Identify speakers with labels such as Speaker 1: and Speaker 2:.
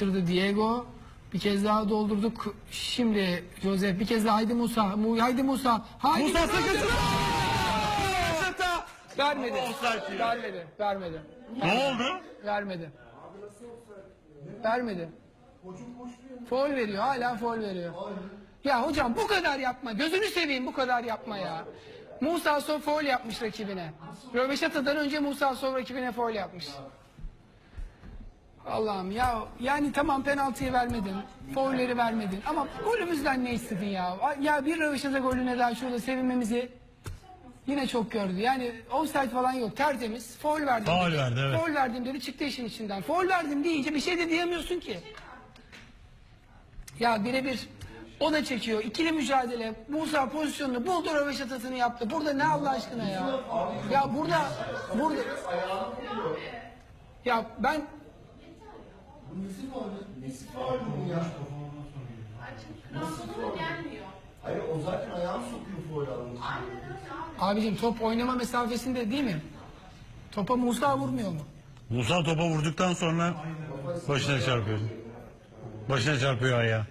Speaker 1: Yaptırdı Diego. Bir kez daha doldurduk. Şimdi Joseph bir kez daha Haydi Musa. Mu- Haydi Musa. Haydi
Speaker 2: Musa sakın!
Speaker 1: Vermedi. Vermedi. Vermedi.
Speaker 2: Ne oldu?
Speaker 1: Vermedi. Vermedi. Foul veriyor. Hala foul veriyor. Ya hocam bu kadar yapma. Gözünü seveyim bu kadar yapma ya. Musa Sov foul yapmış rakibine. Röveşata'dan önce Musa Sov rakibine foul yapmış. Allah'ım ya yani tamam penaltıyı vermedin. Foulleri vermedin ama golümüzden ne istedin ya? Ya bir röveşata golüne daha şurada sevinmemizi yine çok gördü. Yani offside falan yok tertemiz. Foul verdim.
Speaker 2: Faul
Speaker 1: dedi.
Speaker 2: verdi, evet.
Speaker 1: Foul verdim dedi çıktı işin içinden. Foul verdim deyince bir şey de diyemiyorsun ki. Ya birebir o da çekiyor. İkili mücadele. Musa pozisyonunu buldu röveşatasını yaptı. Burada ne Allah aşkına ya? Ya burada burada ya ben
Speaker 3: Hayır o zaten ayağını sokuyor foul almış.
Speaker 1: abicim top oynama mesafesinde değil mi? Topa Musa vurmuyor mu?
Speaker 2: Musa topa vurduktan sonra başına çarpıyor. Başına çarpıyor ayağı.